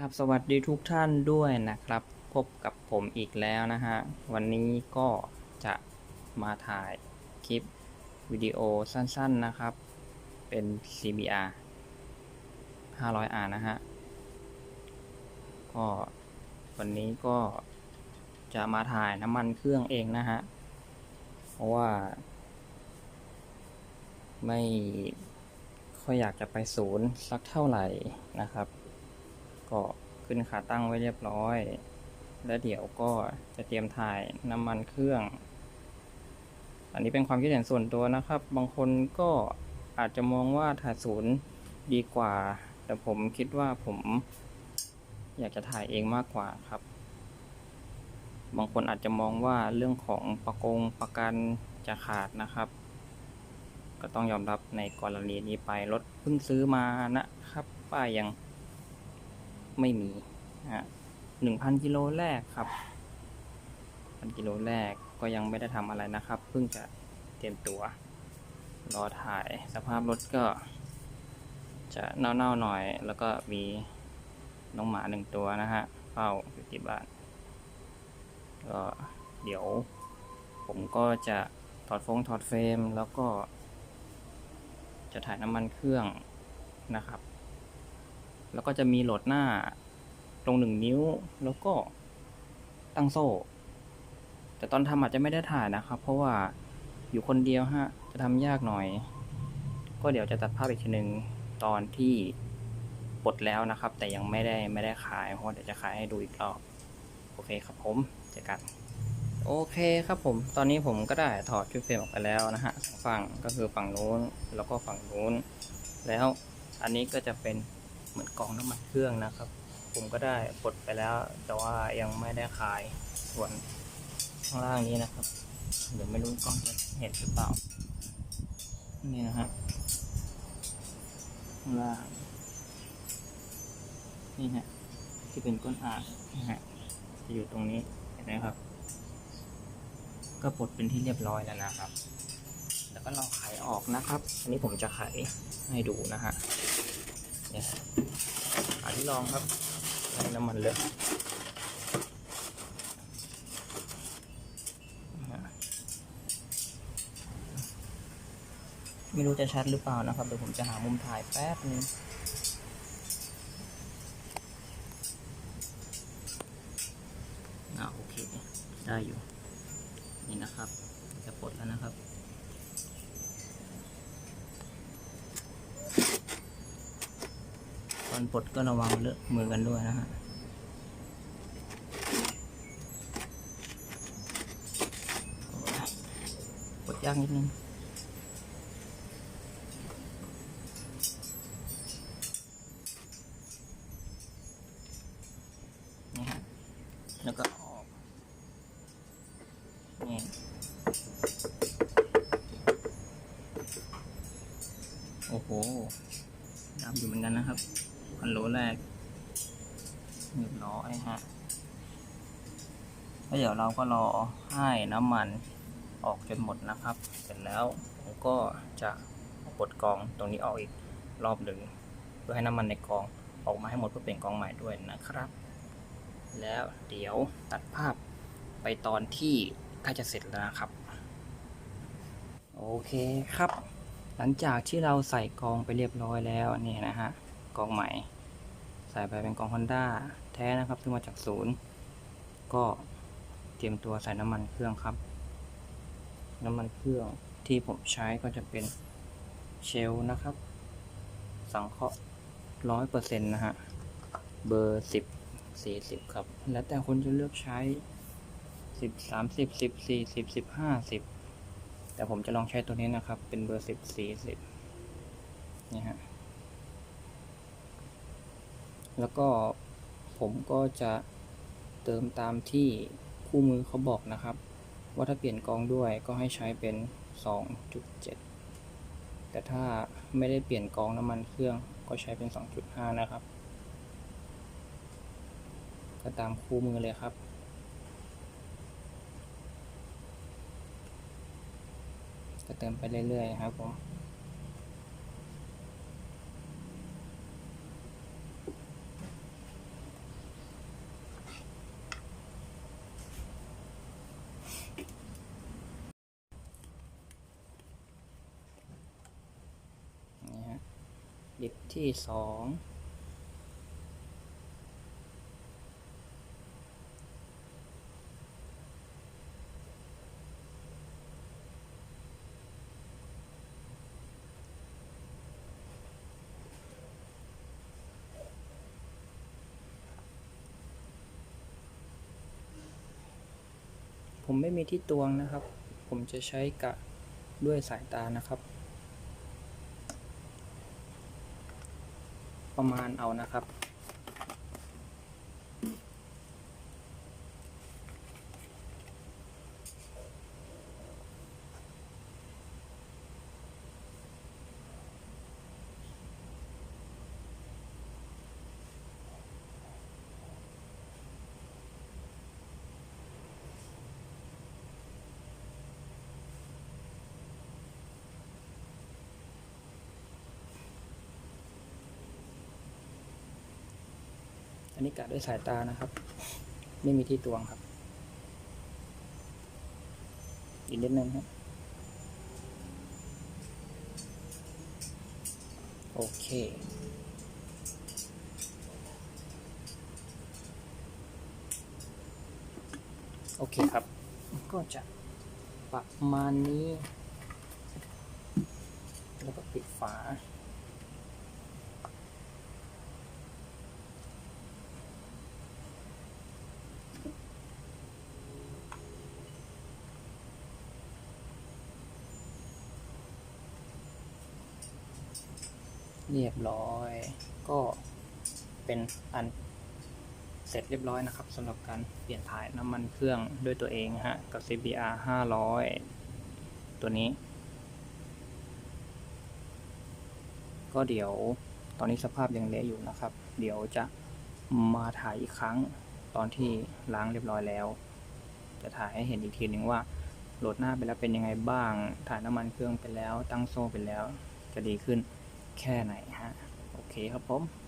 ครับสวัสดีทุกท่านด้วยนะครับ พบกับผมอีกแล้วนะฮะ วันนี้ก็จะมาถ่ายคลิปวิดีโอสั้นๆนะครับ เป็น CBR 500R นะฮะ ก็วันนี้ก็จะมาถ่ายน้ำมันเครื่องเองนะฮะ เพราะว่า ไม่ค่อยอยากจะไปศูนย์สักเท่าไหร่นะครับ ก็ขึ้นขาตั้งไว้เรียบร้อย แล้วเดี๋ยวก็จะเตรียมถ่ายน้ำมันเครื่อง อันนี้เป็นความคิดเห็นส่วนตัวนะครับ บางคนก็อาจจะมองว่าถ่ายศูนย์ดีกว่า แต่ผมคิดว่าผมอยากจะถ่ายเองมากกว่าครับ บางคนอาจจะมองว่าเรื่องของประกงประกันจะขาดนะครับ ก็ต้องยอมรับในกรณีนี้ไปรถเพิ่งซื้อมานะครับป้ายยัง ไม่มีฮะหนึ่งพันกิโลแรกครับพันกิโลแรกก็ยังไม่ได้ทำอะไรนะครับ เพิ่งจะเตรียมตัว รอถ่ายสภาพรถก็ จะเน่าๆหน่อย แล้วก็มีน้องหมาหนึ่งตัวนะฮะเฝ้าอยู่ที่บ้านก็เดี๋ยว ผมก็จะถอดฟงถอดเฟรมแล้วก็ จะถ่ายน้ำมันเครื่องนะครับ แล้วก็จะมีโหลดหน้าตรงหนึ่งนิ้ว แล้วก็ตั้งโซ่ แต่ตอนทำอาจจะไม่ได้ถ่ายนะครับ เพราะว่าอยู่คนเดียวฮะ จะทำยากหน่อย ก็เดี๋ยวจะตัดภาพอีกทีหนึ่งตอนที่ปลดแล้วนะครับ แต่ยังไม่ได้ไม่ได้ขาย เพราะเดี๋ยวจะขายให้ดูอีกรอบ โอเคครับผมเจอกันโอเคครับผม ตอนนี้ผมก็ได้ถอดชุดเฟรมออกไปแล้วนะฮะสองฝั่งก็คือฝั่งนู้นแล้วก็ฝั่งนู้น แล้วอันนี้ก็จะเป็น เหมือนกล่องน้ำมันเครื่องนะครับ ผมก็ได้ปลดไปแล้ว แต่ว่ายังไม่ได้ขายส่วนข้างล่างนี้นะครับ เดี๋ยวไม่รู้กล้องจะเห็นหรือเปล่า นี่นะฮะข้างล่าง นี่ฮะที่เป็นก้นอ่างนะฮะจะอยู่ตรงนี้เห็นไหมครับ ก็ปลดเป็นที่เรียบร้อยแล้วนะครับ แล้วก็ลองไขออกนะครับ อันนี้ผมจะไขให้ดูนะฮะ เนี่ยอันที่ลองครับให้น้ำมันเลอะไม่รู้จะชัดหรือเปล่านะครับเดี๋ยวผมจะหามุมถ่ายแป๊บนึงอ่าโอเค ได้อยู่ นี่นะครับ จะปลดแล้วนะครับ ตอนปลดก็ระวังเลอะมือกันด้วยนะฮะปลดยากนิดนึงนี่ฮะแล้วก็ออกนี่โอ้โหดำอยู่เหมือนกันนะครับ คันโลแรกเรียบร้อยฮะแล้วเดี๋ยวเราก็รอให้น้ำมันออกจนหมดนะครับ เสร็จแล้วผมก็จะปลดกองตรงนี้ออกอีกรอบหนึ่งเพื่อให้น้ำมันในกองออกมาให้หมดเพื่อเปลี่ยนกองใหม่ด้วยนะครับ แล้วเดี๋ยวตัดภาพไปตอนที่ใกล้จะเสร็จแล้วนะครับ โอเคครับ หลังจากที่เราใส่กองไปเรียบร้อยแล้วนี่นะฮะกองใหม่ ใส่ไปเป็นกอง Honda แท้นะครับซึ่งมาจากศูนย์ ก็เตรียมตัวใส่น้ำมันเครื่องครับ น้ำมันเครื่องที่ผมใช้ก็จะเป็นเชลนะครับ สังเคราะห์ร้อยเปอร์เซ็นต์นะฮะ เบอร์สิบสี่สิบครับ แล้วแต่คนจะเลือกใช้สิบสามสิบสิบสี่สิบสิบห้าสิบแต่ผมจะลองใช้ตัวนี้นะครับ เป็นเบอร์สิบสี่สิบนี่ฮะ แล้วก็ผมก็จะเติมตามที่คู่มือเขาบอกนะครับ ว่าถ้าเปลี่ยนกองด้วยก็ให้ใช้เป็น 2.7 แต่ถ้าไม่ได้เปลี่ยนกองน้ำมันเครื่องก็ใช้เป็น 2.5 นะครับ ก็ตามคู่มือเลยครับก็เติมไปเรื่อยๆครับผม ปิดที่สองผมไม่มีที่ตวงนะครับ ผมจะใช้กะด้วยสายตานะครับ ประมาณเอานะครับ นี้กะด้วยสายตานะครับ ไม่มีที่ตวงครับ อีกนิดนึงครับโอเค โอเคครับ ก็จะประมาณนี้ แล้วก็ปิดฝา เรียบร้อย ก็เป็นอันเสร็จเรียบร้อยนะครับสำหรับการเปลี่ยนถ่ายน้ำมันเครื่องด้วยตัวเองฮะกับ CBR 500 ตัวนี้ ก็เดี๋ยวตอนนี้สภาพยังเละอยู่นะครับ เดี๋ยวจะมาถ่ายอีกครั้งตอนที่ล้างเรียบร้อยแล้ว จะถ่ายให้เห็นอีกทีหนึ่งว่าโหลดหน้าไปแล้วเป็นยังไงบ้าง ถ่ายน้ำมันเครื่องไปแล้ว ตั้งโซ่ไปแล้ว จะดีขึ้น แค่ไหนฮะ โอเคครับผม